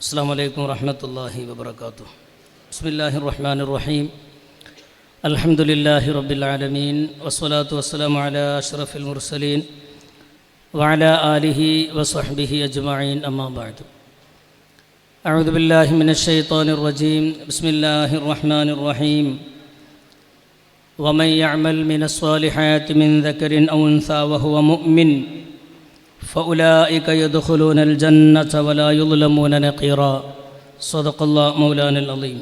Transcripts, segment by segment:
السلام عليكم ورحمة الله وبركاته بسم الله الرحمن الرحيم الحمد لله رب العالمين والصلاة والسلام على أشرف المرسلين وعلى آله وصحبه أجمعين أما بعد أعوذ بالله من الشيطان الرجيم بسم الله الرحمن الرحيم ومن يعمل من الصالحات من ذكر أو أنثى وهو مؤمن فأولئك يدخلون الجنة ولا يظلمون نقيرا صدق الله مولانا العظيم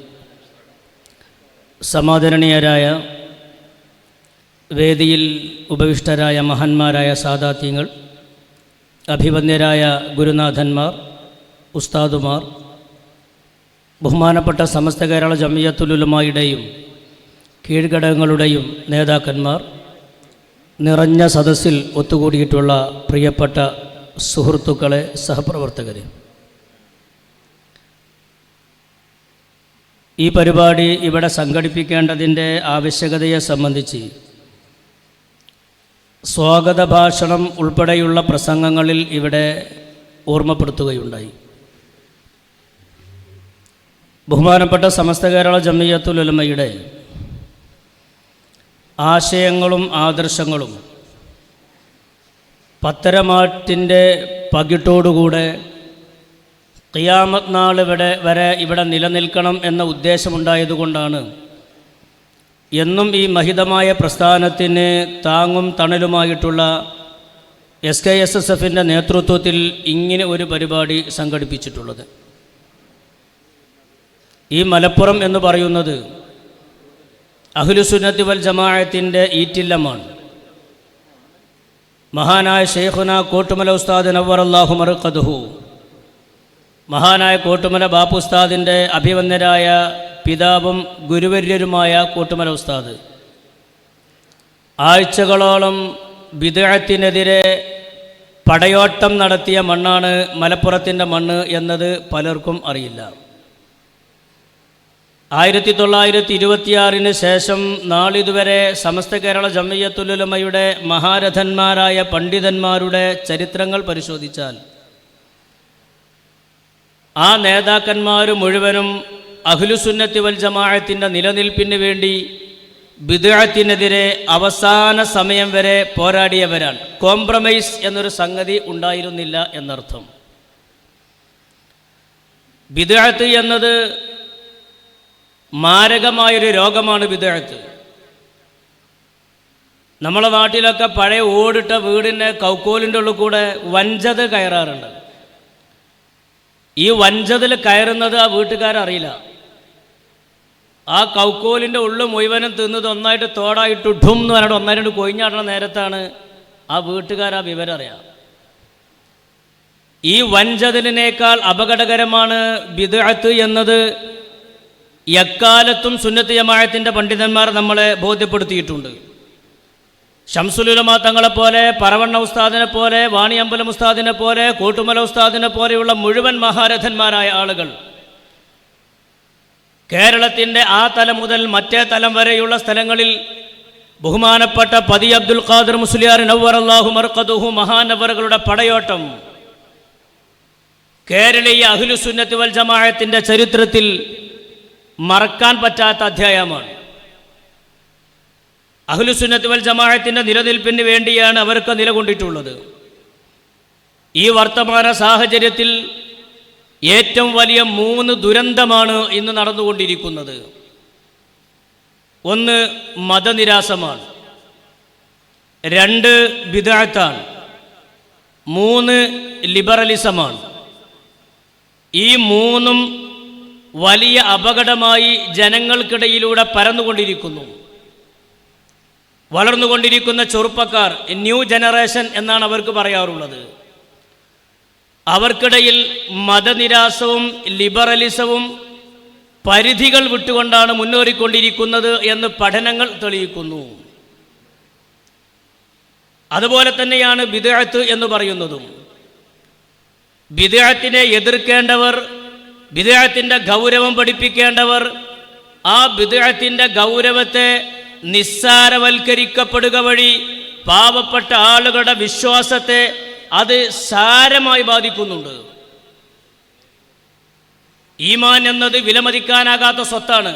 സമാദരണീയരായ വേദിയിൽ ഉപവിഷ്ടരായ മഹാന്മാരായ സാദാത്യങ്ങൾ അഭിവന്യരായ ഗുരുനാഥന്മാർ ഉസ്താദുമാർ ബഹുമാനപ്പെട്ട സമസ്ത കേരള ജമിയത്തുലുലമായുടെയും കീഴ്ഘടകങ്ങളുടെയും നേതാക്കന്മാർ നിറഞ്ഞ സദസ്സിൽ ഒത്തുകൂടിയിട്ടുള്ള പ്രിയപ്പെട്ട സുഹൃത്തുക്കളെ സഹപ്രവർത്തകരെ. ഈ പരിപാടി ഇവിടെ സംഘടിപ്പിക്കേണ്ടതിന്റെ ആവശ്യകതയെ സംബന്ധിച്ച് സ്വാഗത ഭാഷണം ഉൾപ്പെടെയുള്ള പ്രസംഗങ്ങളിൽ ഇവിടെ ഓർമ്മപ്പെടുത്തുകയുണ്ടായി. ബഹുമാനപ്പെട്ട സമസ്ത കേരള ജമ്മിയത്തുൽ ഉലമയുടെ ആശയങ്ങളും ആദർശങ്ങളും പത്തരമാറ്റിന്റെ പകിട്ടോടുകൂടെ ഖിയാമത്ത് നാൾ ഇവിടെ വരെ ഇവിടെ നിലനിൽക്കണം എന്ന ഉദ്ദേശമുണ്ടായതുകൊണ്ടാണ് എന്നും ഈ മഹിതമായ പ്രസ്ഥാനത്തിന് താങ്ങും തണലുമായിട്ടുള്ള എസ് കെ എസ് എസ് എഫിന്റെ നേതൃത്വത്തിൽ ഇങ്ങനെ ഒരു പരിപാടി സംഘടിപ്പിച്ചിട്ടുള്ളത്. ഈ മലപ്പുറം എന്ന് പറയുന്നത് അഹ്ലുസുന്നത്തി വൽ ജമാഅത്തിന്റെ ഈറ്റില്ലമാണ്. മഹാനായ ഷെയ്ഖുന കോട്ടുമല ഉസ്താദ് നവർ അള്ളാഹു മറുക്കതുഹു മഹാനായ കോട്ടുമല ബാപ്പു ഉസ്താദിന്റെ അഭിവന്ദരായ പിതാവും ഗുരുവര്യരുമായ കോട്ടുമല ഉസ്താദ്. ആഴ്ചകളോളം വിദേഹത്തിനെതിരെ പടയോട്ടം നടത്തിയ മണ്ണാണ് മലപ്പുറത്തിന്റെ മണ്ണ് എന്നത് പലർക്കും അറിയില്ല. ആയിരത്തി തൊള്ളായിരത്തി ഇരുപത്തിയാറിന് ശേഷം നാളിതുവരെ സമസ്ത കേരള ജമയ്യത്തുലുലമയുടെ മഹാരഥന്മാരായ പണ്ഡിതന്മാരുടെ ചരിത്രങ്ങൾ പരിശോധിച്ചാൽ ആ നേതാക്കന്മാർ മുഴുവനും അഖിലുസുന്നത്തി വൽ ജമാഅത്തിന്റെ നിലനിൽപ്പിന് വേണ്ടി ബിദഴത്തിനെതിരെ അവസാന സമയം വരെ പോരാടിയവരാണ്. കോംപ്രമൈസ് എന്നൊരു സംഗതി ഉണ്ടായിരുന്നില്ല എന്നർത്ഥം. ബിദഴത്ത് എന്നത് മാരകമായൊരു രോഗമാണ് വിദേഹത്ത്. നമ്മളെ നാട്ടിലൊക്കെ പഴയ ഓടിട്ട വീടിന്റെ കൗക്കോലിന്റെ ഉള്ളിൽ കൂടെ വഞ്ചത് കയറാറുണ്ട്. ഈ വഞ്ചതിൽ കയറുന്നത് ആ വീട്ടുകാരറിയില്ല. ആ കൗക്കോലിന്റെ ഉള്ളു മുഴുവനും തിന്നത് ഒന്നായിട്ട് തോടായിട്ട് ഠും എന്ന് പറഞ്ഞിട്ട് ഒന്നായിട്ട് കൊയിഞ്ഞാടുന്ന നേരത്താണ് ആ വീട്ടുകാർ ആ വിവരം അറിയാം. ഈ വഞ്ചതിലിനേക്കാൾ അപകടകരമാണ് ബിദഅത്ത് എന്നത് എക്കാലത്തും സുന്നത്ത് ജമാഅത്തിന്റെ പണ്ഡിതന്മാർ നമ്മളെ ബോധ്യപ്പെടുത്തിയിട്ടുണ്ട്. ഷംസുലുലമ തങ്ങളെപ്പോലെ പറവണ്ണ ഉസ്താദിനെ പോലെ വാണിയമ്പലം ഉസ്താദിനെ പോലെ കൂട്ടുമല ഉസ്താദിനെ പോലെയുള്ള മുഴുവൻ മഹാരഥന്മാരായ ആളുകൾ കേരളത്തിന്റെ ആ തലം മുതൽ മറ്റേ തലം വരെയുള്ള സ്ഥലങ്ങളിൽ ബഹുമാനപ്പെട്ട പതി അബ്ദുൽ ഖാദർ മുസ്ലിയാർ നവർ അള്ളാഹു മർക്കതുഹു മഹാനവറുകളുടെ പടയോട്ടം കേരളീയ അഖിലുസുന്നത്ത് വൽ ജമാഅത്തിന്റെ ചരിത്രത്തിൽ മറക്കാൻ പറ്റാത്ത അധ്യായമാണ്. അഹ്ലുസുന്നത്ത് വൽ ജമാഅത്തിന്റെ നിലനിൽപ്പിന് വേണ്ടിയാണ് അവർക്ക് നിലകൊണ്ടിട്ടുള്ളത്. ഈ വർത്തമാന സാഹചര്യത്തിൽ ഏറ്റവും വലിയ മൂന്ന് ദുരന്തമാണ് ഇന്ന് നടന്നുകൊണ്ടിരിക്കുന്നത്. ഒന്ന് മതനിരാസമാണ്. രണ്ട് ബിദാത്താണ് മൂന്ന് ലിബറലിസമാണ്. ഈ മൂന്നും വലിയ അപകടമായി ജനങ്ങൾക്കിടയിലൂടെ പരന്നുകൊണ്ടിരിക്കുന്നു. വളർന്നുകൊണ്ടിരിക്കുന്ന ചെറുപ്പക്കാർ ന്യൂ ജനറേഷൻ എന്നാണ് അവർക്ക് പറയാറുള്ളത്. അവർക്കിടയിൽ മതനിരാസവും ലിബറലിസവും പരിധികൾ വിട്ടുകൊണ്ടാണ് മുന്നേറിക്കൊണ്ടിരിക്കുന്നത് എന്ന് പഠനങ്ങൾ തെളിയിക്കുന്നു. അതുപോലെ തന്നെയാണ് ബിദഅത്ത് എന്ന് പറയുന്നതും. വിദേഹത്തിനെ എതിർക്കേണ്ടവർ ബിദഅത്തിന്റെ ഗൗരവം പഠിപ്പിക്കേണ്ടവർ ആ വിദേഹത്തിന്റെ ഗൗരവത്തെ നിസ്സാരവൽക്കരിക്കപ്പെടുക വഴി പാവപ്പെട്ട ആളുകളുടെ വിശ്വാസത്തെ അത് സാരമായി ബാധിക്കുന്നുണ്ട്. ഈമാൻ എന്നത് വിലമതിക്കാനാകാത്ത സ്വത്താണ്.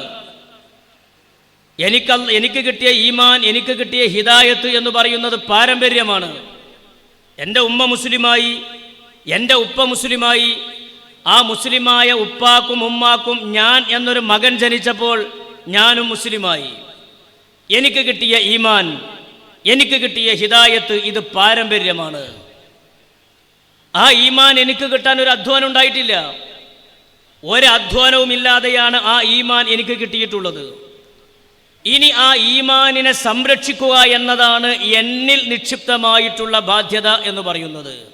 എനിക്ക് എനിക്ക് കിട്ടിയ ഈമാൻ എനിക്ക് കിട്ടിയ ഹിദായത്ത് എന്ന് പറയുന്നത് പാരമ്പര്യമാണ്. എന്റെ ഉമ്മ മുസ്ലിമായി എന്റെ ഉപ്പ മുസ്ലിമായി ആ മുസ്ലിമായ ഉപ്പാക്കും ഉമ്മാക്കും ഞാൻ എന്നൊരു മകൻ ജനിച്ചപ്പോൾ ഞാനും മുസ്ലിമായി. എനിക്ക് കിട്ടിയ ഈമാൻ എനിക്ക് കിട്ടിയ ഹിദായത്ത് ഇത് പാരമ്പര്യമാണ്. ആ ഈമാൻ എനിക്ക് കിട്ടാൻ ഒരു അധ്വാനം ഉണ്ടായിട്ടില്ല. ഒരധ്വാനവും ഇല്ലാതെയാണ് ആ ഈമാൻ എനിക്ക് കിട്ടിയിട്ടുള്ളത്. ഇനി ആ ഈമാനിനെ സംരക്ഷിക്കുക എന്നതാണ് എന്നിൽ നിക്ഷിപ്തമായിട്ടുള്ള ബാധ്യത എന്ന് പറയുന്നത്.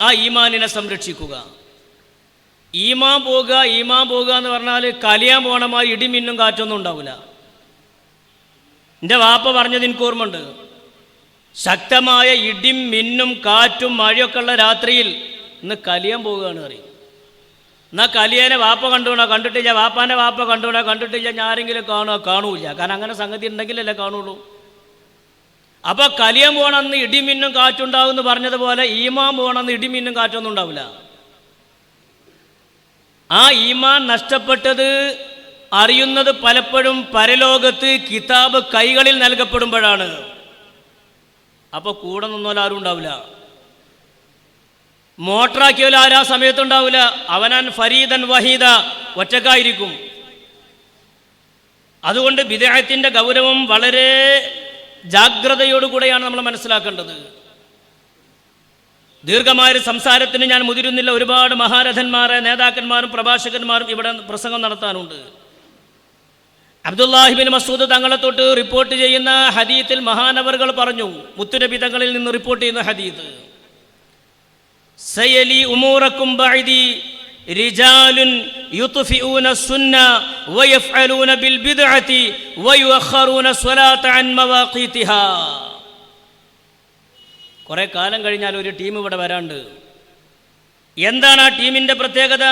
ആ ഈമാനിനെ സംരക്ഷിക്കുക. ഈമാൻ പോകുക ഈമാൻ പോകുക എന്ന് പറഞ്ഞാൽ കലിയാൻ പോണമായി ഇടിമിന്നും കാറ്റൊന്നും ഉണ്ടാവില്ല എന്റെ വാപ്പ പറഞ്ഞത് എനിക്ക് ഓർമ്മയുണ്ട്. ശക്തമായ ഇടിം മിന്നും കാറ്റും മഴയൊക്കെ ഉള്ള രാത്രിയിൽ ഇന്ന് കലിയാൻ പോവുകയാണ് അറിയും എന്നാൽ കലിയനെ വാപ്പ കണ്ടുകൂടാ കണ്ടിട്ടില്ല. വാപ്പാന്റെ വാപ്പ കണ്ടുകൂടാ കണ്ടിട്ടില്ല. ഞാൻ ആരെങ്കിലും കാണുക കാണൂല കാരണം അങ്ങനെ സംഗതി ഉണ്ടെങ്കിലല്ലേ കാണുള്ളൂ. അപ്പോൾ കലിയാൻ പോകണമെന്ന് ഇടിമിന്നും കാറ്റുണ്ടാവും എന്ന് പറഞ്ഞതുപോലെ ഈമാൻ പോകണമെന്ന് ഇടിമിന്നും കാറ്റൊന്നും ഉണ്ടാവില്ല ആ ഈമാൻ നഷ്ടപ്പെട്ടത് അറിയുന്നത് പലപ്പോഴും പരലോകത്ത് കിതാബ് കൈകളിൽ നൽകപ്പെടുമ്പോഴാണ്. അപ്പോൾ കൂടെ നിന്നോലും ആരും ഉണ്ടാവില്ല. മോട്ടറാക്കിയാലും ആരാ സമയത്തുണ്ടാവില്ല അവനാൻ ഫരീദൻ വഹീദ ഒറ്റക്കായിരിക്കും. അതുകൊണ്ട് വിദേഹത്തിന്റെ ഗൗരവം വളരെ ജാഗ്രതയോടുകൂടെയാണ് നമ്മൾ മനസ്സിലാക്കേണ്ടത്. ദീർഘമായ സംസാരത്തിന് ഞാൻ മുതിരുന്നില്ല. ഒരുപാട് മഹാരഥന്മാരെ നേതാക്കന്മാരും പ്രഭാഷകന്മാരും ഇവിടെ പ്രസംഗം നടത്താനുണ്ട്. അബ്ദുല്ലാഹിബിൻ മസൂദ് തങ്ങളെ തൊട്ട് റിപ്പോർട്ട് ചെയ്യുന്ന ഹദീത്തിൽ മഹാനവറുകൾ പറഞ്ഞു. മുത്തുനബി തങ്ങളിൽ നിന്ന് റിപ്പോർട്ട് ചെയ്യുന്ന ഹദീത്ത് സയലി ഉമൂറക്കും ബഅദി യുത്ഫിഊന സുന്ന വയഫ്അലൂന ബിൽ ബിദ്അതി വയുഅഖറൂന സ്വലാത്ത അൻ മവാഖീതിഹാ കുറേ കാലം കഴിഞ്ഞാൽ ഒരു ടീം ഇവിടെ വരാണ്ട്. എന്താണ് ആ ടീമിന്റെ പ്രത്യേകത?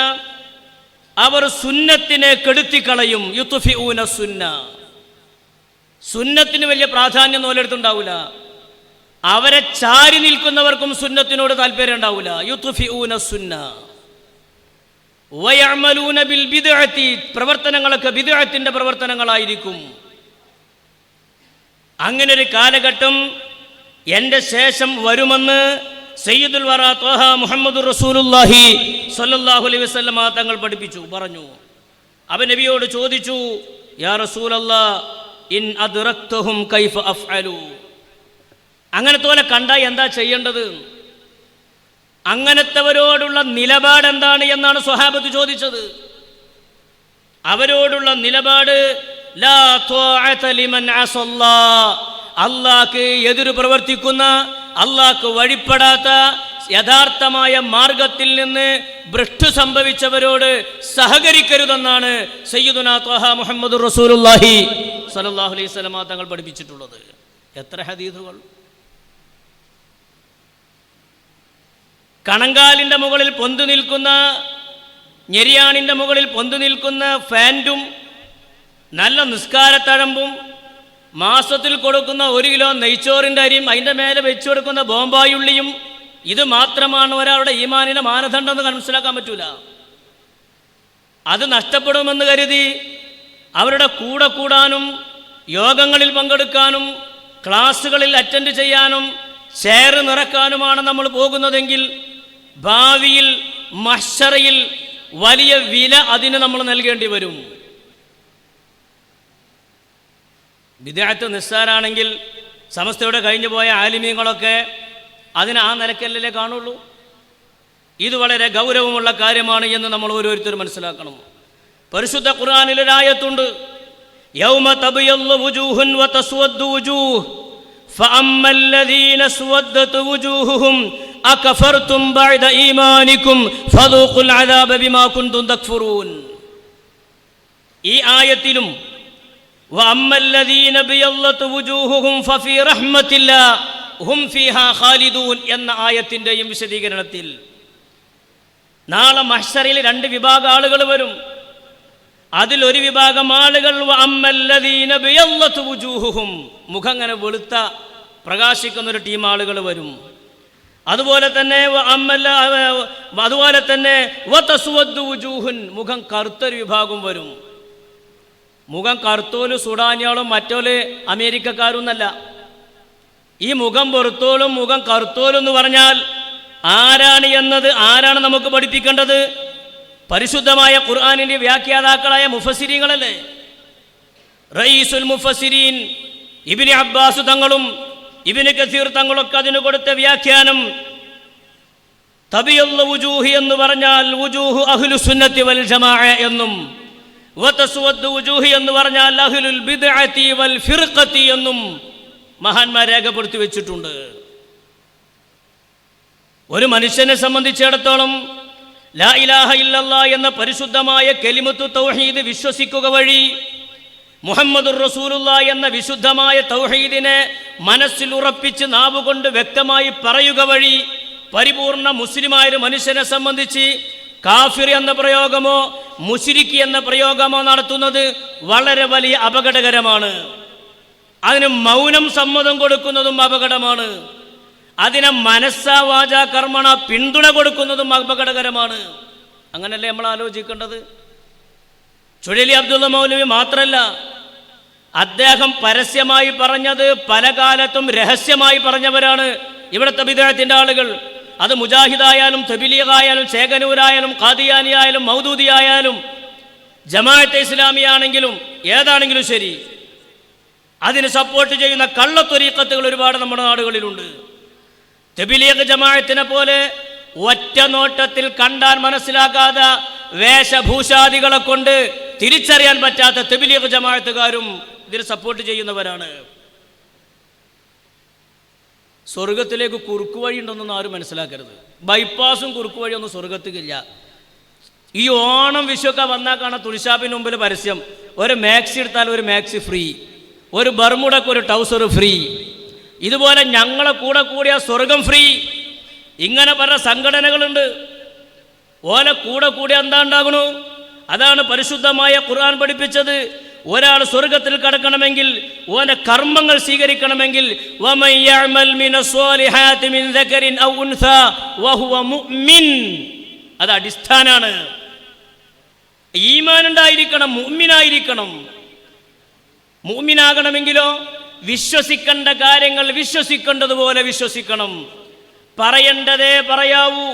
അവർ സുന്നത്തിനെ കെടുത്തിക്കളയും. യുത്തുഫിഊന സുന്ന. സുന്നത്തിന് വലിയ പ്രാധാന്യം നോലെടുത്തുണ്ടാവില്ല അവരെ ചാരി നിൽക്കുന്നവർക്കും സുന്നത്തിനോട് താല്പര്യം ഉണ്ടാവില്ല യുത്തുഫിഊന സുന്ന. വയഅമലൂന ബിൽ പ്രവർത്തനങ്ങളൊക്കെ ബിദ്അത്തിന്റെ പ്രവർത്തനങ്ങളായിരിക്കും. അങ്ങനെ ഒരു കാലഘട്ടം എന്റെ ശേഷം വരുമെന്ന് സയ്യിദുൽ വറ തോഹ മുഹമ്മദ് റസൂലുല്ലാഹി സല്ലല്ലാഹു അലൈഹി വസല്ലമ തങ്ങൾ പഠിപ്പിച്ചു പറഞ്ഞു. അവൻ നബിയോട് ചോദിച്ചു യാ റസൂലല്ലാ ഇൻ അദ്റക്തുഹും കൈഫ അഫ്അലു. അങ്ങനത്തെ കണ്ടാൽ എന്താ ചെയ്യേണ്ടത്? അങ്ങനത്തെവരോടുള്ള നിലപാട് എന്താണ് എന്നാണ് സ്വഹാബത്ത് ചോദിച്ചത്. അവരോടുള്ള നിലപാട് ലാ ലിമൻ അസല്ലാ. അള്ളാഹ്ക്ക് എതിര് പ്രവർത്തിക്കുന്ന അള്ളാഹ്ക്ക് വഴിപ്പെടാത്ത യഥാർത്ഥമായ മാർഗത്തിൽ നിന്ന് ഭ്രഷ്ടു സംഭവിച്ചവരോട് സഹകരിക്കരുതെന്നാണ് സയ്യിദുന ത്വഹ മുഹമ്മദ് റസൂലുല്ലാഹി സലല്ലാഹു അലൈഹി സ്വലമ തങ്ങൾ പഠിപ്പിച്ചിട്ടുള്ളത്. എത്ര ഹദീദുകൾ കണങ്കാലിന്റെ മുകളിൽ പൊന്തു നിൽക്കുന്ന ഞെരിയാണിന്റെ മുകളിൽ പൊന്തു നിൽക്കുന്ന ഫാന്റും നല്ല നിസ്കാരത്തഴമ്പും മാസത്തിൽ കൊടുക്കുന്ന ഒരു കിലോ നെയ്ച്ചോറിന്റെ അരിയും അതിന്റെ മേലെ വെച്ചു കൊടുക്കുന്ന ബോംബായുള്ളിയും ഇത് മാത്രമാണ് ഒരാളുടെ ഈമാനിന്റെ മാനദണ്ഡം എന്ന് മനസ്സിലാക്കാൻ പറ്റൂല. അത് നഷ്ടപ്പെടുമെന്ന് കരുതി അവരുടെ കൂടെ കൂടാനും യോഗങ്ങളിൽ പങ്കെടുക്കാനും ക്ലാസ്സുകളിൽ അറ്റൻഡ് ചെയ്യാനും ഷെയർ നിറക്കാനുമാണ് നമ്മൾ പോകുന്നതെങ്കിൽ ഭാവിയിൽ മഷറയിൽ വലിയ വില അതിന് നമ്മൾ നൽകേണ്ടി വരും. വിദ്യാർത്ഥി നിസ്സാരാണെങ്കിൽ സമസ്തയുടെ കഴിഞ്ഞു പോയ ആലിമീങ്ങളൊക്കെ അതിന് ആ നിലക്കല്ലേ കാണുള്ളൂ ഇത് വളരെ ഗൗരവമുള്ള കാര്യമാണ് എന്ന് നമ്മൾ ഓരോരുത്തരും മനസ്സിലാക്കണം പരിശുദ്ധ ഖുർആാനിലൊരായത്തുണ്ട് യൗമ തബിയല്ലു വുജൂഹുൻ വതസ്വദ്ദു വുജൂഹ് فأما الذين اسودت وجوههم أكفرتم بعد إيمانكم فذوقوا العذاب بما كنتم تكفرون ഈ ആയത്തിലും وأما الذين بيضت وجوههم ففي رحمة الله هم فيها خالدون എന്ന ആയത്തിൻ്റെയും വിശദീകരണത്തിൽ നാളെ മഹ്സറിൽ രണ്ട് വിഭാഗം ആളുകൾ വരും അതിലൊരു വിഭാഗം ആളുകൾ വഅമ്മല്ലദീന ബിയല്ലത്ത് വുജൂഹുഹും മുഖം അങ്ങനെ വെളുത്ത പ്രകാശിക്കുന്ന ഒരു ടീം ആളുകൾ വരും അതുപോലെ തന്നെ വ- അമ്മല്ല അവ- അതുപോലെ തന്നെ വതസ്വദ്ദു വുജൂഹുൻ, മുഖം കറുത്തൊരു വിഭാഗം വരും മുഖം കറുത്തോലും സുഡാനിയാളും മറ്റോൽ അമേരിക്കക്കാരും എന്നല്ല ഈ മുഖം പൊറുത്തോലും മുഖം കറുത്തോലും എന്ന് പറഞ്ഞാൽ ആരാണ് എന്നത് ആരാണ് നമുക്ക് പഠിപ്പിക്കേണ്ടത്? പരിശുദ്ധമായ ഖുർആാനിന്റെ വ്യാഖ്യാതാക്കളായ മുഫസിരിങ്ങളല്ലേ റയീസുൽ മുഫസിരീൻ ഇബിന് അബ്ബാസ് തങ്ങളും ഇബിന് കസീർ തങ്ങളൊക്കെ അതിന് കൊടുത്ത വ്യാഖ്യാനം തബിയുള്ള വുജൂഹി എന്ന് പറഞ്ഞാൽ വുജൂഹു അഹ്ലു സുന്നത്തി വൽ ജമാഅ എന്നും വുജൂഹി എന്ന് പറഞ്ഞാൽ അഹ്ലുൽ ബിദ്അത്തി വൽ ഫിർഖത്തി എന്നും മഹാന്മാർ രേഖപ്പെടുത്തി വെച്ചിട്ടുണ്ട്. ഒരു മനുഷ്യനെ സംബന്ധിച്ചിടത്തോളം ലാ ഇലാഹ ഇല്ലല്ല എന്ന പരിശുദ്ധമായ കെലിമത്തു തൗഹീദ് വിശ്വസിക്കുക വഴി മുഹമ്മദുർ റസൂലുള്ള എന്ന വിശുദ്ധമായ തൗഹീദിനെ മനസ്സിൽ ഉറപ്പിച്ച് നാവുകൊണ്ട് വ്യക്തമായി പറയുക വഴി പരിപൂർണ മുസ്ലിമായ ഒരു മനുഷ്യനെ സംബന്ധിച്ച് കാഫിർ എന്ന പ്രയോഗമോ മുഷിരിക്ക് എന്ന പ്രയോഗമോ നടത്തുന്നത് വളരെ വലിയ അപകടകരമാണ്. അതിന് മൗനം സമ്മതം കൊടുക്കുന്നതും അപകടമാണ്. അതിനെ മനസ്സാ വാച കർമ്മണ പിന്തുണ കൊടുക്കുന്നതും അപകടകരമാണ്. അങ്ങനല്ലേ നമ്മൾ ആലോചിക്കേണ്ടത്? ചുഴലി അബ്ദുള്ള മൗലവി മാത്രമല്ല അദ്ദേഹം പരസ്യമായി പറഞ്ഞത് പല കാലത്തും രഹസ്യമായി പറഞ്ഞവരാണ് ഇവിടുത്തെ വിദേഹത്തിന്റെ ആളുകൾ. അത് മുജാഹിദായാലും ആയാലും ഖാദിയാനിയായാലും മൗദൂദിയായാലും ജമാഅത്തെ ഇസ്ലാമിയാണെങ്കിലും ഏതാണെങ്കിലും ശരി അതിന് സപ്പോർട്ട് ചെയ്യുന്ന കള്ളത്തൊരീക്കത്തുകൾ ഒരുപാട് നമ്മുടെ നാടുകളിലുണ്ട്. തെബിലിയക് ജമാഅത്തിനെ പോലെ ഒറ്റ നോട്ടത്തിൽ കണ്ടാൽ മനസ്സിലാക്കാതെ വേഷഭൂഷാദികളെ കൊണ്ട് തിരിച്ചറിയാൻ പറ്റാത്ത തെബിലിയക് ജമാഅത്തുകാരും ഇതിന് സപ്പോർട്ട് ചെയ്യുന്നവരാണ്. സ്വർഗത്തിലേക്ക് കുറുക്കു വഴി ഉണ്ടെന്നൊന്നും ആരും മനസ്സിലാക്കരുത്. ബൈപ്പാസും കുറുക്കു വഴിയൊന്നും സ്വർഗത്തിക്കില്ല. ഈ ഓണം വിഷുവൊക്കെ വന്നാൽ കാണാം തുണിഷാപ്പിന് മുമ്പിൽ പരസ്യം. ഒരു മാക്സി എടുത്താൽ ഒരു മാക്സി ഫ്രീ. ഒരു ബർമുടക്ക് ഒരു ടൗസർ ഫ്രീ. ഇതുപോലെ ഞങ്ങളെ കൂടെ കൂടിയ സ്വർഗം ഫ്രീ. ഇങ്ങനെ പല സംഘടനകളുണ്ട്. ഓലെ കൂടെ കൂടി എന്താ ഉണ്ടാകണു? അതാണ് പരിശുദ്ധമായ ഖുർആൻ പഠിപ്പിച്ചത്. ഒരാൾ സ്വർഗത്തിൽ കടക്കണമെങ്കിൽ ഓന്റെ കർമ്മങ്ങൾ സ്വീകരിക്കണമെങ്കിൽ അത് അടിസ്ഥാനാണ്. ഈമാനുണ്ടായിരിക്കണം മുമ്മിനായിരിക്കണം മുമ്മിനാകണമെങ്കിലോ വിശ്വസിക്കേണ്ട കാര്യങ്ങൾ വിശ്വസിക്കേണ്ടതുപോലെ വിശ്വസിക്കണം. പറയേണ്ടതേ പറയാവൂ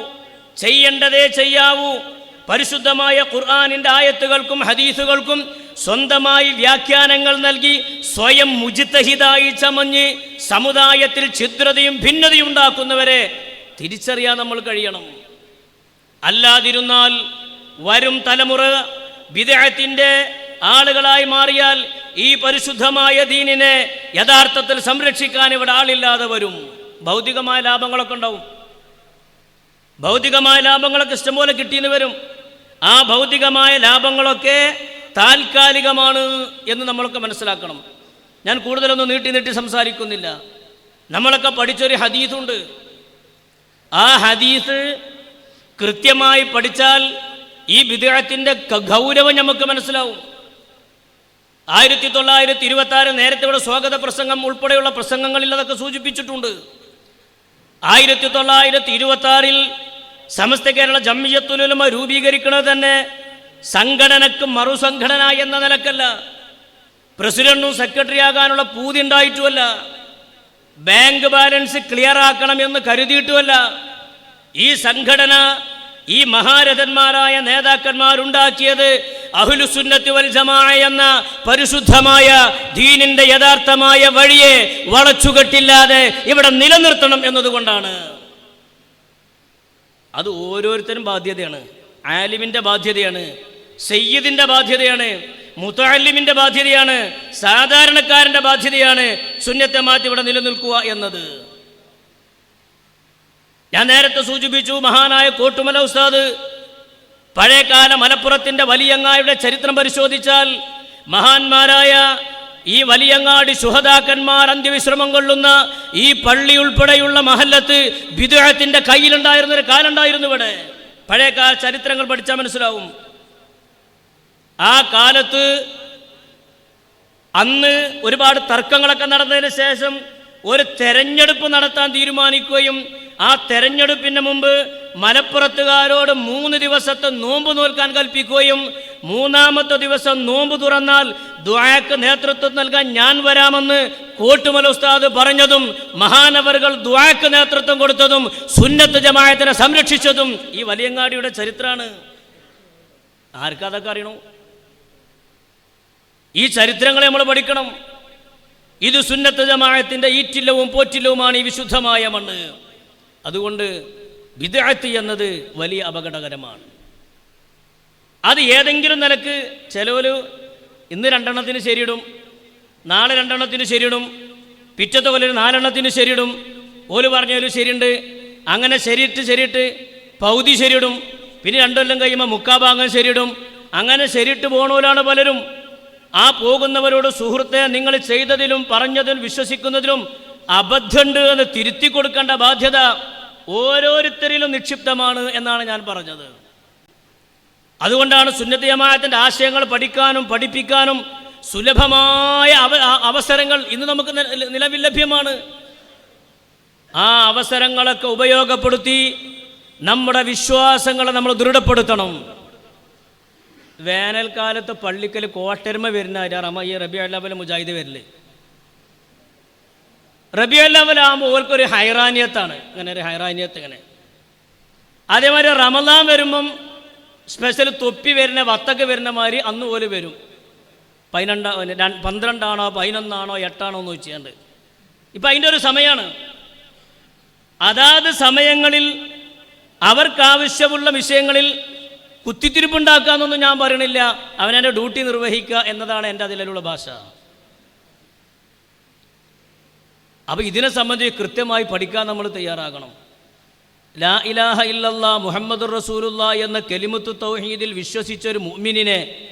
ചെയ്യേണ്ടതേ ചെയ്യാവൂ പരിശുദ്ധമായ ഖുർആാനിന്റെ ആയത്തുകൾക്കും ഹദീസുകൾക്കും സ്വന്തമായി വ്യാഖ്യാനങ്ങൾ നൽകി സ്വയം മുജിത്തഹിതായി ചമഞ്ഞ് സമുദായത്തിൽ ഛിദ്രതയും ഭിന്നതയും ഉണ്ടാക്കുന്നവരെ തിരിച്ചറിയാൻ നമ്മൾ കഴിയണം. അല്ലാതിരുന്നാൽ വരും തലമുറ വിദേഹത്തിന്റെ ആളുകളായി മാറിയാൽ ഈ പരിശുദ്ധമായ ദീനിനെ യഥാർത്ഥത്തിൽ സംരക്ഷിക്കാൻ ഇവിടെ ആളില്ലാതെ വരും. ഭൗതികമായ ലാഭങ്ങളൊക്കെ ഉണ്ടാവും. ഭൗതികമായ ലാഭങ്ങളൊക്കെ ഇഷ്ടംപോലെ കിട്ടിയെന്ന് വരും. ആ ഭൗതികമായ ലാഭങ്ങളൊക്കെ താൽക്കാലികമാണ് എന്ന് നമ്മളൊക്കെ മനസ്സിലാക്കണം. ഞാൻ കൂടുതലൊന്നും നീട്ടി നീട്ടി സംസാരിക്കുന്നില്ല. നമ്മളൊക്കെ പഠിച്ചൊരു ഹദീസുണ്ട്. ആ ഹദീസ് കൃത്യമായി പഠിച്ചാൽ ഈ വിദേഹത്തിന്റെ ഗൗരവം നമുക്ക് മനസ്സിലാവും. ആയിരത്തി തൊള്ളായിരത്തി ഇരുപത്തി ആറ് നേരത്തെ ഇവിടെ സ്വാഗത പ്രസംഗം ഉൾപ്പെടെയുള്ള പ്രസംഗങ്ങളിൽ അതൊക്കെ സൂചിപ്പിച്ചിട്ടുണ്ട്. ആയിരത്തി തൊള്ളായിരത്തി ഇരുപത്തി ആറിൽ സമസ്ത കേരള ജമ്മിയത്തുലുമ രൂപീകരിക്കുന്നത് തന്നെ സംഘടനക്ക് മറുസംഘടന എന്ന നിലക്കല്ല. പ്രസിഡന്റും സെക്രട്ടറി ആകാനുള്ള പൂതി ഉണ്ടായിട്ടുമല്ല. ബാങ്ക് ബാലൻസ് ക്ലിയർ ആക്കണം എന്ന് കരുതിയിട്ടുമല്ല. ഈ സംഘടന ഈ മഹാരഥന്മാരായ നേതാക്കന്മാരുണ്ടാക്കിയത് അഹുലുസുന്നത്തി വൽ എന്ന പരിശുദ്ധമായ ദീനിന്റെ യഥാർത്ഥമായ വഴിയെ വളച്ചുകെട്ടില്ലാതെ ഇവിടെ നിലനിർത്തണം എന്നതുകൊണ്ടാണ്. അത് ഓരോരുത്തരും ബാധ്യതയാണ്. ആലിമിന്റെ ബാധ്യതയാണ്. സയ്യിദിന്റെ ബാധ്യതയാണ്. മുത്തല്ലിമിന്റെ ബാധ്യതയാണ്. സാധാരണക്കാരന്റെ ബാധ്യതയാണ് സുന്നത്തെ മാറ്റി ഇവിടെ നിലനിൽക്കുക എന്നത്. ഞാൻ നേരത്തെ സൂചിപ്പിച്ചു മഹാനായ കോട്ടുമല ഉസ്താദ് പഴയകാല മലപ്പുറത്തിന്റെ വലിയങ്ങായുടെ ചരിത്രം പരിശോധിച്ചാൽ മഹാന്മാരായ ഈ വലിയങ്ങാടി സുഹതാക്കന്മാർ അന്ത്യവിശ്രമം കൊള്ളുന്ന ഈ പള്ളി ഉൾപ്പെടെയുള്ള മഹല്ലത്ത് വിദേഹത്തിന്റെ കയ്യിലുണ്ടായിരുന്ന ഒരു കാലുണ്ടായിരുന്നു ഇവിടെ. പഴയ കാല ചരിത്രങ്ങൾ പഠിച്ചാൽ മനസ്സിലാവും. ആ കാലത്ത് അന്ന് ഒരുപാട് തർക്കങ്ങളൊക്കെ നടന്നതിന് ശേഷം ഒരു തെരഞ്ഞെടുപ്പ് നടത്താൻ തീരുമാനിക്കുകയും ആ തെരഞ്ഞെടുപ്പിന് മുമ്പ് മലപ്പുറത്തുകാരോട് മൂന്ന് ദിവസത്തെ നോമ്പ് നോൽക്കാൻ കൽപ്പിക്കുകയും മൂന്നാമത്തെ ദിവസം നോമ്പ് തുറന്നാൽ ദ്വായക്ക് നേതൃത്വം നൽകാൻ ഞാൻ വരാമെന്ന് കോട്ടുമല ഉസ്താദ് പറഞ്ഞതും മഹാനവറുകൾ ദ്വായക്ക് നേതൃത്വം കൊടുത്തതും സുന്നത്ത് ജമായത്തിനെ സംരക്ഷിച്ചതും ഈ വലിയങ്ങാടിയുടെ ചരിത്രമാണ് ആർക്കതൊക്കെ അറിയണോ? ഈ ചരിത്രങ്ങളെ നമ്മൾ പഠിക്കണം. ഇത് സുന്നത്ത ജമാഅത്തിന്റെ ഈറ്റില്ലവും പോറ്റില്ലവുമാണ് ഈ വിശുദ്ധമായ മണ്ണ്. അതുകൊണ്ട് വിദഗ്ധ എന്നത് വലിയ അപകടകരമാണ്. അത് ഏതെങ്കിലും നിലയ്ക്ക് ചിലവര് ഇന്ന് രണ്ടെണ്ണത്തിന് ശരിയിടും നാളെ രണ്ടെണ്ണത്തിന് ശരിയിടും പിറ്റത്തെ പോലെ നാലെണ്ണത്തിന് ശരിയിടും ഓൽ പറഞ്ഞൊരു ശരിയുണ്ട് അങ്ങനെ ശരിയിട്ട് ശരിയിട്ട് പൗതി ശരിയിടും പിന്നെ രണ്ടു കൊല്ലം കഴിയുമ്പോൾ മുക്കാഭാഗം ശരിയിടും അങ്ങനെ ശരിയിട്ട് പോകണോലാണ് പലരും ആ പോകുന്നവരോട് സുഹൃത്തെ നിങ്ങൾ ചെയ്തതിലും പറഞ്ഞതിലും വിശ്വസിക്കുന്നതിലും അബദ്ധമുണ്ട് എന്ന് തിരുത്തി കൊടുക്കേണ്ട ബാധ്യത ഓരോരുത്തരിലും നിക്ഷിപ്തമാണ് എന്നാണ് ഞാൻ പറഞ്ഞത്. അതുകൊണ്ടാണ് സുന്നത്ത് ആശയങ്ങൾ പഠിക്കാനും പഠിപ്പിക്കാനും സുലഭമായ അവ- അവസരങ്ങൾ ഇന്ന് നമുക്ക് നിലവിൽ ലഭ്യമാണ്. ആ അവസരങ്ങളൊക്കെ ഉപയോഗപ്പെടുത്തി നമ്മുടെ വിശ്വാസങ്ങളെ നമ്മൾ ദൃഢപ്പെടുത്തണം. വേനൽക്കാലത്ത് പള്ളിക്കൽ കോട്ടരുമ വരുന്ന റമ ഈ റബി അല്ലാബൽ മുജാഹിദ് വരില്ലേ? റബി അല്ലാബലാകുമ്പോൾ ഓർക്കൊരു ഹൈറാനിയത്താണ്. ഇങ്ങനെ ഒരു ഹൈറാനിയത്ത് ഇങ്ങനെ. അതേമാതിരി റമദാൻ വരുമ്പം സ്പെഷ്യൽ തൊപ്പി വരുന്ന വത്തക്ക് വരുന്ന മാതിരി അന്ന് പോലെ വരും. പതിനണ്ടാ രണ്ട് പന്ത്രണ്ടാണോ പതിനൊന്നാണോ എട്ടാണോ എന്ന് വെച്ചുകൊണ്ട് ഇപ്പം അതിന്റെ ഒരു സമയമാണ് അതാത് സമയങ്ങളിൽ അവർക്കാവശ്യമുള്ള വിഷയങ്ങളിൽ കുത്തിത്തിരിപ്പുണ്ടാക്കാന്നൊന്നും ഞാൻ പറയണില്ല. അവനെന്റെ ഡ്യൂട്ടി നിർവഹിക്കുക എന്നതാണ് എന്റെ അതിലുള്ള ഭാഷ. അപ്പോൾ ഇതിനെ സംബന്ധിച്ച് കൃത്യമായി പഠിക്കാൻ നമ്മൾ തയ്യാറാകണം. ലാ ഇലാഹ ഇല്ലല്ലാ മുഹമ്മദ് റസൂലുള്ള എന്ന കെലിമുത്ത് തൗഹീദിൽ വിശ്വസിച്ച ഒരു മുഅ്മിനിനെ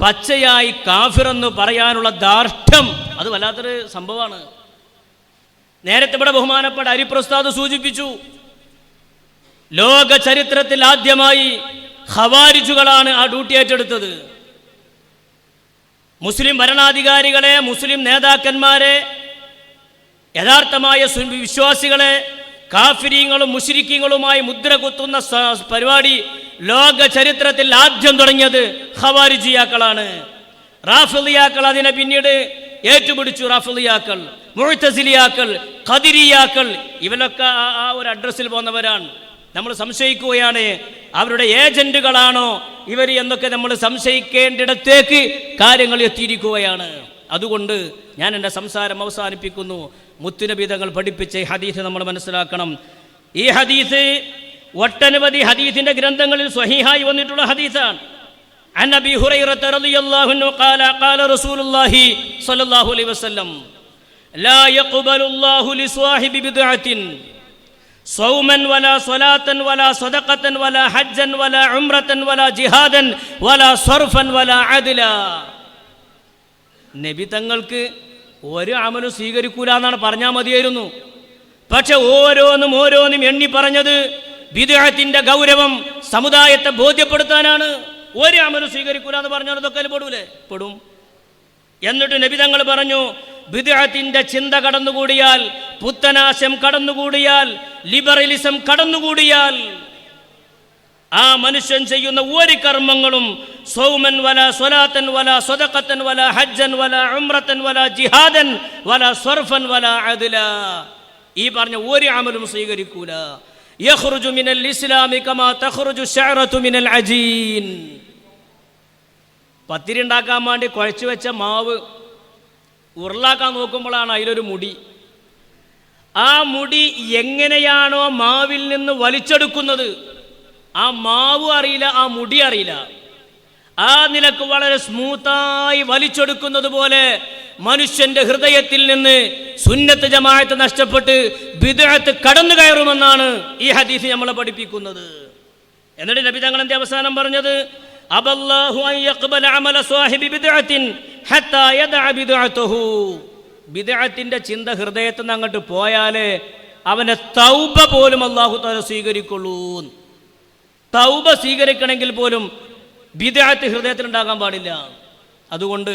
പച്ചയായി കാഫിറെന്ന് പറയാനുള്ള ദാർഢ്യം അത് വല്ലാത്തൊരു സംഭവമാണ്. നേരത്തെ ഇവിടെ ബഹുമാനപ്പെട്ട അരിപ്രസ്താദ് സൂചിപ്പിച്ചു ലോക ചരിത്രത്തിൽ ആദ്യമായി ഖവാരിജുകളാണ് ആ ഡ്യൂട്ടി ഏറ്റെടുത്തത്. മുസ്ലിം ഭരണാധികാരികളെ മുസ്ലിം നേതാക്കന്മാരെ യഥാർത്ഥമായ വിശ്വാസികളെ കാഫിരീങ്ങളും മുഷിരിക്കങ്ങളുമായി മുദ്ര കുത്തുന്ന പരിപാടി ലോക ചരിത്രത്തിൽ ആദ്യം തുടങ്ങിയത് ഖവാരിജിയാക്കളാണ്. റാഫുലിയാക്കൾ അതിനെ പിന്നീട് ഏറ്റുപിടിച്ചു. റാഫുലിയാക്കൾ മുഴുത്തസിലിയാക്കൾ ഖദിരിയാക്കൾ ഇവനൊക്കെ ആ ഒരു അഡ്രസ്സിൽ പോകുന്നവരാണ് നമ്മൾ സംശയിക്കുകയാണ് അവരുടെ ഏജന്റുകളാണോ ഇവർ എന്നൊക്കെ നമ്മൾ സംശയിക്കേണ്ടിടത്തേക്ക് കാര്യങ്ങൾ എത്തിയിരിക്കുകയാണ് അതുകൊണ്ട് ഞാൻ എൻ്റെ സംസാരം അവസാനിപ്പിക്കുന്നു മുത്തുനബീതങ്ങൾ പഠിപ്പിച്ച ഈ ഹദീസ് നമ്മൾ മനസ്സിലാക്കണം ഈ ഹദീസ് ഒട്ടനവധി ഹദീസിന്റെ ഗ്രന്ഥങ്ങളിൽ സ്വഹീഹായി വന്നിട്ടുള്ള ഹദീസാണ് عن ابي هريره رضي الله عنه قال قال رسول الله صلى الله عليه وسلم لا يقبل الله لصاحب بدعه സൗമൻ ولا സ്വലാത്തൻ ولا സ്വതക്കത്തൻ ولا ഹജ്ജൻ ولا ഉമ്രത്തൻ ولا ജിഹാദൻ ولا صرفا ولا عدلا നബി തങ്ങൾക്ക് ഒരു അമലും സ്വീകരിക്കൂല എന്നാണ് പറഞ്ഞാൽ മതിയായിരുന്നു. പക്ഷെ ഓരോന്നും ഓരോന്നും എണ്ണി പറഞ്ഞത് വിദേഹത്തിന്റെ ഗൗരവം സമുദായത്തെ ബോധ്യപ്പെടുത്താനാണ്. ഒരു അമലും സ്വീകരിക്കൂല എന്ന് പറഞ്ഞാൽ ഇതൊക്കെ പെടൂലേ? പെടും. എന്നിട്ട് നബി തങ്ങൾ പറഞ്ഞു ബിദ്അത്തിന്റെ ചിന്ത കടന്നുകൂടിയാൽ പുത്തനാശം കടന്നുകൂടിയാൽ ലിബറലിസം കടന്നുകൂടിയാൽ ആ മനുഷ്യൻ ചെയ്യുന്ന ഒരു കർമ്മങ്ങളും സൗമൻ വല സ്വലാത്തൻ വല സ്വതക്കത്തൻ വല ഹജ്ജൻ വല ഉംറത്തൻ വല ജിഹാദൻ വല സ്വർഫൻ വല അതില ഈ പറഞ്ഞ ഒരു അമലും സ്വീകരിക്കൂല. യഹ്റുജു മിനൽ ഇസ്ലാമി കമാ തഖ്റുജു ശഅറതു മിനൽ അജീൻ. പത്തിരി ഉണ്ടാക്കാൻ വേണ്ടി കുഴച്ചു വെച്ച മാവ് ഉരുളാക്കാൻ നോക്കുമ്പോഴാണ് അതിലൊരു മുടി. ആ മുടി എങ്ങനെയാണോ മാവിൽ നിന്ന് വലിച്ചെടുക്കുന്നത്? ആ മാവ് അറിയില്ല ആ മുടി അറിയില്ല. ആ നിലയ്ക്ക് വളരെ സ്മൂത്തായി വലിച്ചെടുക്കുന്നത് പോലെ മനുഷ്യന്റെ ഹൃദയത്തിൽ നിന്ന് സുന്നത്ത് ജമാഅത്ത് നഷ്ടപ്പെട്ട് വിദേഹത്ത് കടന്നു കയറുമെന്നാണ് ഈ ഹദീസ് നമ്മളെ പഠിപ്പിക്കുന്നത്. എന്നിട്ട് നബി തങ്ങൾ അവസാനം പറഞ്ഞത്? അബല്ലാഹു അൻ അമല സ്വാഹിബി ബിദ്അത്തിൻ ബിദ്അത്തിന്റെ ചിന്ത ഹൃദയത്തിൽ നിന്ന് അങ്ങോട്ട് പോയാലേ അവനെ തൗബ പോലും അള്ളാഹു തആല സ്വീകരിക്കുള്ളൂ തൗബ സ്വീകരിക്കണമെങ്കിൽ പോലും ബിദഅത്ത് ഹൃദയത്തിൽ ഉണ്ടാകാൻ പാടില്ല. അതുകൊണ്ട്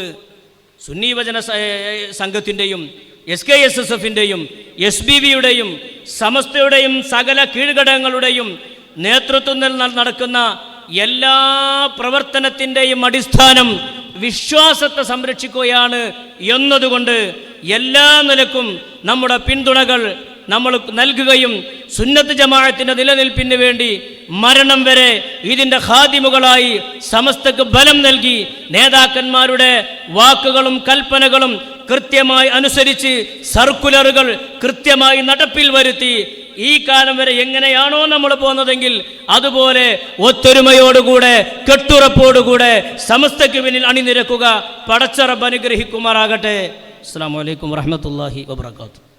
സുന്നി വചന സംഘത്തിന്റെയും എസ് കെ എസ് എസ് എഫിന്റെയും എസ് ബി വിയുടെയും സമസ്തയുടെയും സകല കീഴ്ഘടകങ്ങളുടെയും നേതൃത്വത്തിൽ നടക്കുന്ന എല്ലാ പ്രവർത്തനത്തിന്റെയും അടിസ്ഥാനം വിശ്വാസത്തെ സംരക്ഷിക്കുകയാണ് എന്നതുകൊണ്ട് എല്ലാ നിലക്കും നമ്മുടെ പിന്തുണകൾ നമ്മൾ നൽകുകയും സുന്നത്ത് ജമാഅത്തിന്റെ നിലനിൽപ്പിന് വേണ്ടി മരണം വരെ ഇതിന്റെ ഖാദിമുകളായി സമസ്തക്ക് ബലം നൽകി നേതാക്കന്മാരുടെ വാക്കുകളും കൽപ്പനകളും കൃത്യമായി അനുസരിച്ച് സർക്കുലറുകൾ കൃത്യമായി നടപ്പിൽ വരുത്തി. ഈ കാലം വരെ എങ്ങനെയാണോ നമ്മൾ പോകുന്നതെങ്കിൽ അതുപോലെ ഒത്തൊരുമയോടുകൂടെ കെട്ടുറപ്പോടുകൂടെ സമസ്തയ്ക്ക് പിന്നിൽ അണിനിരക്കുക. പടച്ചറബ് അനുഗ്രഹിക്കുമാറാകട്ടെ. അസ്സാം വലൈക്കും വാഹമത്തല്ലാഹി വാത്തു